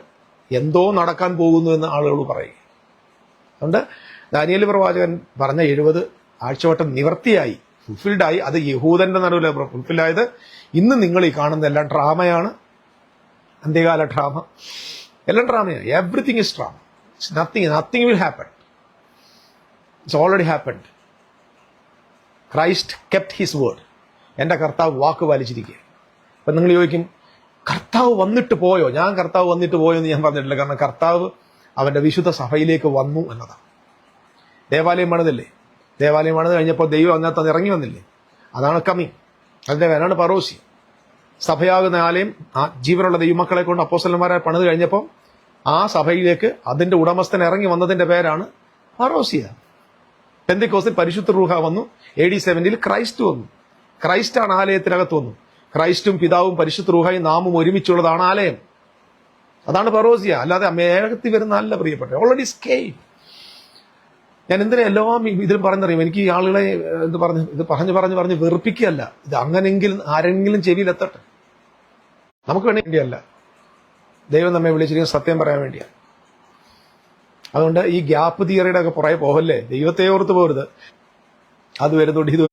എന്തോ നടക്കാൻ പോകുന്നു എന്ന് ആളുകൾ പറയും. അതുകൊണ്ട് ദാനിയൽ പ്രവാചകൻ പറഞ്ഞ എഴുപത് ആഴ്ചവട്ടം നിവർത്തിയായി ഫുൾഫിൽഡായി അത് യഹൂദന്റെ നടുവിലെ ഫുൾഫിൽ ആയത്. ഇന്ന് നിങ്ങൾ ഈ കാണുന്ന എല്ലാം ഡ്രാമയാണ്. അന്ത്യകാല ഡ്രാമ. എല്ലാം ഡ്രാമയാണ് everything is drama nothing nothing will happen it's already happened Christ kept his word എന്റെ കർത്താവ് വാക്ക് പാലിച്ചിരിക്കുക. അപ്പം നിങ്ങൾ ചോദിക്കും കർത്താവ് വന്നിട്ട് പോയോ? ഞാൻ കർത്താവ് വന്നിട്ട് പോയോ എന്ന് ഞാൻ പറഞ്ഞിട്ടില്ല. കാരണം കർത്താവ് അവന്റെ വിശുദ്ധ സഭയിലേക്ക് വന്നു എന്നതാണ്. ദേവാലയം പണിതല്ലേ? ദേവാലയം പണിത് കഴിഞ്ഞപ്പോൾ ദൈവം അതിനകത്ത് ഇറങ്ങി വന്നില്ലേ? അതാണ് കമ്മി അതിന്റെ പേരാണ് പറോസി. സഭയാകുന്ന ആലയം ആ ജീവനുള്ള ദൈവമക്കളെ കൊണ്ട് അപ്പോസ്റ്റലന്മാരെ പണിത് കഴിഞ്ഞപ്പോൾ ആ സഭയിലേക്ക് അതിന്റെ ഉടമസ്ഥൻ ഇറങ്ങി വന്നതിന്റെ പേരാണ് പറോസിയ പെന്തിക്കോസിൽ പരിശുദ്ധ റൂഹ വന്നു. എ ഡി സെവന്റിൽ ക്രൈസ്റ്റ് വന്നു. ക്രൈസ്റ്റാണ് ആലയത്തിനകത്ത് വന്നു. ക്രൈസ്റ്റും പിതാവും പരിശുദ്ധ റൂഹയും നാമും ഒരുമിച്ചുള്ളതാണ് ആലയം. അതാണ് പറോസിയ അല്ലാതെ മേഘത്തിൽ വരുന്ന അല്ല പ്രിയപ്പെട്ടത് ഓൾറെഡി സ്കെയിൽ ഞാൻ എന്തിനാ എല്ലാം ഇതിലും പറഞ്ഞറിയും എനിക്ക് ഈ ആളുകളെ എന്ത് പറഞ്ഞു ഇത് പറഞ്ഞു പറഞ്ഞു പറഞ്ഞ് വെറുപ്പിക്കുകയല്ല. ഇത് അങ്ങനെങ്കിലും ആരെങ്കിലും ചെവിയിലെത്തട്ടെ. നമുക്ക് വേണ്ടിയല്ല. ദൈവം നമ്മെ വിളിച്ചിരിക്കുന്ന സത്യം പറയാൻ വേണ്ടിയാണ് അതുകൊണ്ട് ഈ ഗ്യാപ്പ് തിയറിയുടെ ഒക്കെ പുറകെ പോകല്ലേ? ദൈവത്തെ ഓർത്ത് പോരുത്. അത് വരുന്നുണ്ട് ഇത്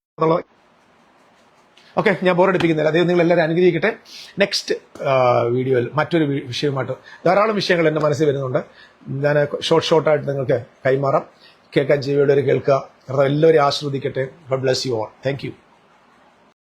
ഓക്കെ ഞാൻ ബോറടിപ്പിക്കുന്നില്ല ദൈവം നിങ്ങൾ എല്ലാവരും അനുഗ്രഹിക്കട്ടെ. നെക്സ്റ്റ് വീഡിയോയിൽ മറ്റൊരു വിഷയവുമായിട്ട് ധാരാളം വിഷയങ്ങൾ എന്റെ മനസ്സിൽ വരുന്നുണ്ട്. ഞാൻ ഷോർട്ട് ഷോർട്ടായിട്ട് നിങ്ങൾക്ക് കൈമാറാം. കേൾക്കാൻ ചെവിയുടെ കേൾക്കുക എല്ലാവരും ആസ്വദിക്കട്ടെ ബ്ലസ് യു ഓൾ താങ്ക്